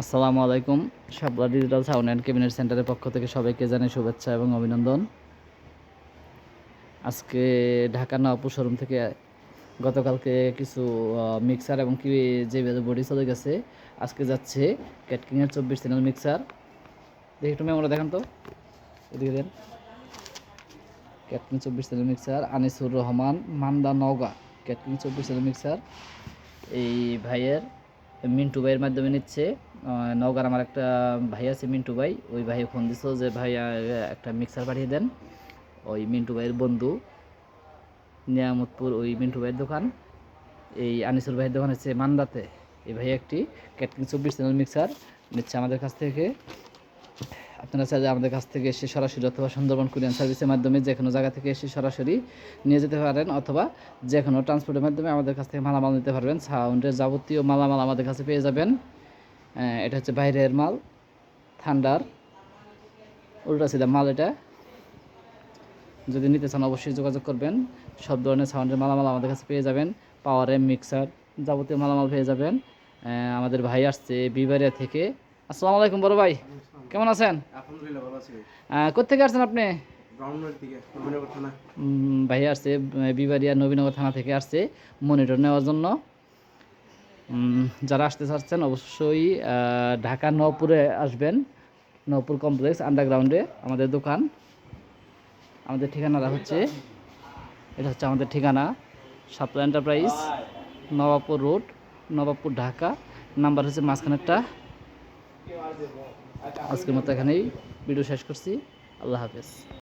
আসসালামু আলাইকুম। Shapla digital sound and cabinet সেন্টারের পক্ষ থেকে সবাইকে জানাই শুভেচ্ছা এবং অভিনন্দন। আজকে ঢাকা নবপুর শোরুম থেকে গতকালকে কিছু মিক্সার এবং কি যে বডি চলে গেছে, আজকে যাচ্ছে ক্যাটকিংয়ের চব্বিশ চ্যানেল মিক্সার দেখি তুমি আমরা দেখান তো। এদিকে দেন। ক্যাটকিং চব্বিশ channel mixer Anisur Rahman, Manda Naogaon. Catking চব্বিশ চ্যানেল মিক্সার এই ভাইয়ের, মিন্টু ভাইয়ের মাধ্যমে নিচ্ছে। নওগাঁর আমার একটা ভাই আছে, মিন্টু ভাই। ওই ভাই ফোন দিছিল যে, ভাই একটা মিক্সার পাঠিয়ে দেন। ওই মিন্টু ভাইয়ের বন্ধু, নিয়ামতপুর, ওই মিন্টু ভাইয়ের দোকান। এই আনিসুর ভাইয়ের দোকান হচ্ছে মান্দাতে। এই ভাই একটি ক্যাটকিং চব্বিশ চ্যানেল মিক্সার নিচ্ছে আমাদের কাছ থেকে। আপনারা চাইলে আমাদের কাছ থেকে এসে সরাসরি অথবা সুন্দরবন কুরিয়ান সার্ভিসের মাধ্যমে যে কোনো জায়গা থেকে এসে সরাসরি নিয়ে যেতে পারেন অথবা যে কোনো ট্রান্সপোর্টের মাধ্যমে আমাদের কাছ থেকে মালামাল নিতে পারবেন। সাউন্ডের যাবতীয় মালামাল আমাদের কাছে পেয়ে যাবেন। এটা হচ্ছে বাইরের মাল থান্ডার উল্টা সিধা মাল এটা। যদি নিতে চান অবশ্যই যোগাযোগ করবেন। সব ধরনের সাউন্ডের মালামাল আমাদের কাছে পেয়ে যাবেন। পাওয়ার মিক্সার যাবতীয় মালামাল পেয়ে যাবেন। আমাদের ভাই আসছে বিবারিয়া থেকে। আসসালামু আলাইকুম বড় ভাই। কেমন আছেন? কোত্থেকে আসছেন আপনি? ভাই আসছে বিবারিয়া নবীনগর থানা থেকে আসছে মনিটর নেওয়ার জন্য। যারা আসতে চাচ্ছেন অবশ্যই ঢাকা নপুরে আসবেন। নপুর কমপ্লেক্স আন্ডারগ্রাউন্ডে আমাদের দোকান। আমাদের ঠিকানাটা হচ্ছে, এটা হচ্ছে আমাদের ঠিকানা Shapla enterprise, Nawabpur road, Nawabpur Dhaka. Number হচ্ছে মাঝখানেরটা। আজকের মতো এখানেই, ভিডিও শেষ করছি। আল্লাহ হাফেজ।